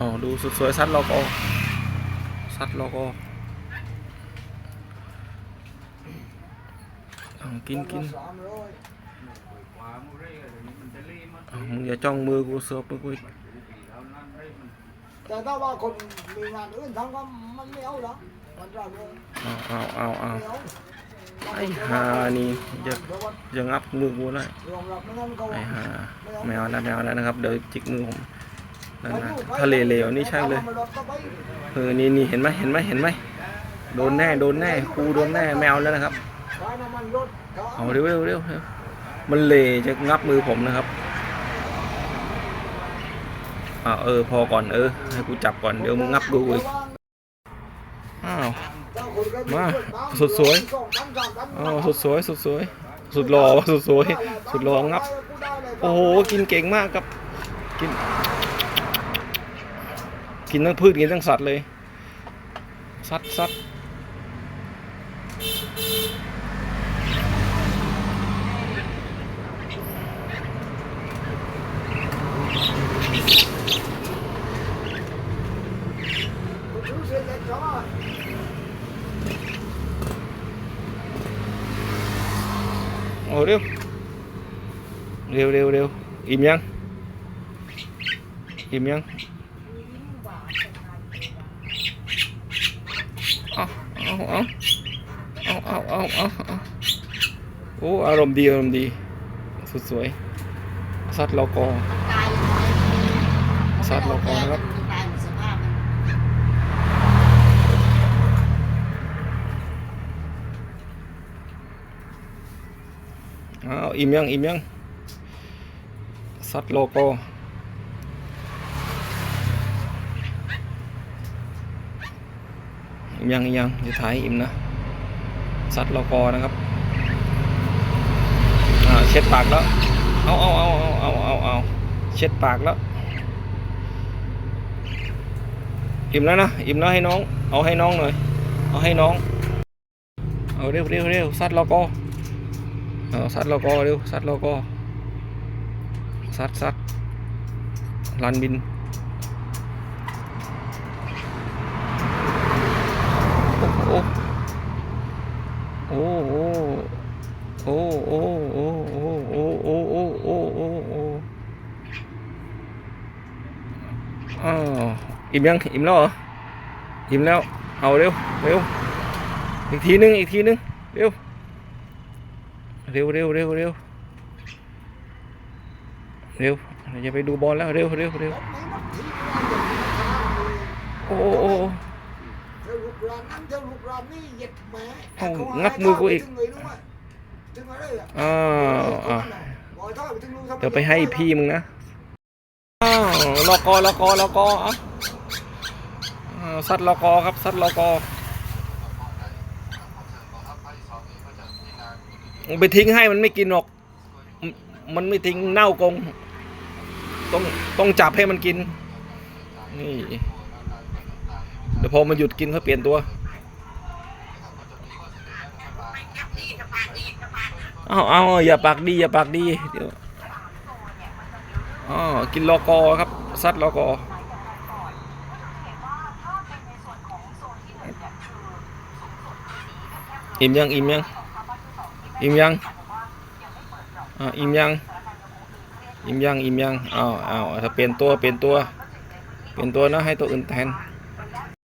อ๋อดูสุดสวยซัดลอกอซัดลอกอเอากินกินเอามึงอย่าจ้องมือกูเสือกมือกูอีกแต่ถ้าว่าคนมีงานอื่นทำก็มันไม่เอาหรอกมันจะไม่เอาเอาเอาเอาเอาไอ้หานี่อย่าเพราะว่าอย่างับมือกูนะยอมรับไม่งั้นเขาไอ้หาแมวนะแมวนะนะครับ เดี๋ยวจิกมือผม นั่นนะทะเลเหลวนี่ใช่เลย เออ นี่นี่เห็นไหมเห็นไหมเห็นไหมโดนแน่ โดนแน่กูโดนแน่แมวแล้วนะครับ เอาเร็วเร็วเร็วมันเหลจะงับมือผมนะครับอ่าเออ พอก่อนเออ ให้กูจับก่อน เดี๋ยวมึงงับกูอีก อ้าว มาสุดสวยอ๋อสุดสวย สุดสวย สุดหล่อสุดสวย สุดหล่องับ โอ้โห กินเก่งมากครับ กิน กินทั้งพืชกินทั้งสัตว์เลยสัตว์สัตว์โอ้เร็ว เร็วเร็วเร็วอิ่มยังอิ่มยัง เอาเอาเอาเอาเอาเอาเอาเอาโอ้อารมณ์ดีอารมณ์ดีสุดสวยสัตว์เรากอสัตว์เรากอนะครับอ้าวอิ่มยังอิ่มยังสัตว์โลโกอิ่ม ยังยังจะถ่ายอิ่มนะสัตว์โลโกนะครับเช็ดปากแล้ว เอาเอาเอาเอาเอาเอาเอาเช็ดปากแล้ว อิ่มแล้วนะ อิ่มแล้วให้น้อง เอาให้น้องหน่อย เอาให้น้อง เอาเร็วเร็วเร็วสัตว์โลโกเอาซัดลโก้เร็วซัดลโก้ซัดซัดลันบิน อิ่มยัง อิ่มแล้วเหรอ อิ่มแล้ว เอาเร็ว เร็ว อีกทีนึง อีกทีนึง เร็ว เร็วเร็วเร็วเร็วเร็วเราจะไปดูบอลแล้ว เร็วเร็วเร็วโอ้โอ้อ้เจ้าลูกร้านนั้นเจ้าลูกร้านนี่เหย็ดมเอางับมือกูอีกเลยรู้ไหมถึงอะไรอะอ้าวเดี๋ยวไปให้พี่มึงนะอ้าวลอกอลอกอลอกออะ ซัดลอกอครับซัดลอกอไปทิ้งให้มันไม่กินหรอกมมันไม่ทิ้งเน่ากง ต้องต้องจับให้มันกิน นี่ เดี๋ยวพอมันหยุดกินเขาเปลี่ยนตัวเอาเอาอย่าปากดี อย่าปากดี เดี๋ยวอ๋อกินลอกอครับซัดลอกอ อิ่มยังอิ่มยังอิ่มยังอ่าอิ่มยังอิ่มยังอิ่มยังอ้าวอ้าวถ้าเปลี่ยนตัวเปลี่ยนตัว เปลี่ยนตัวนะให้ตัวอื่นแทน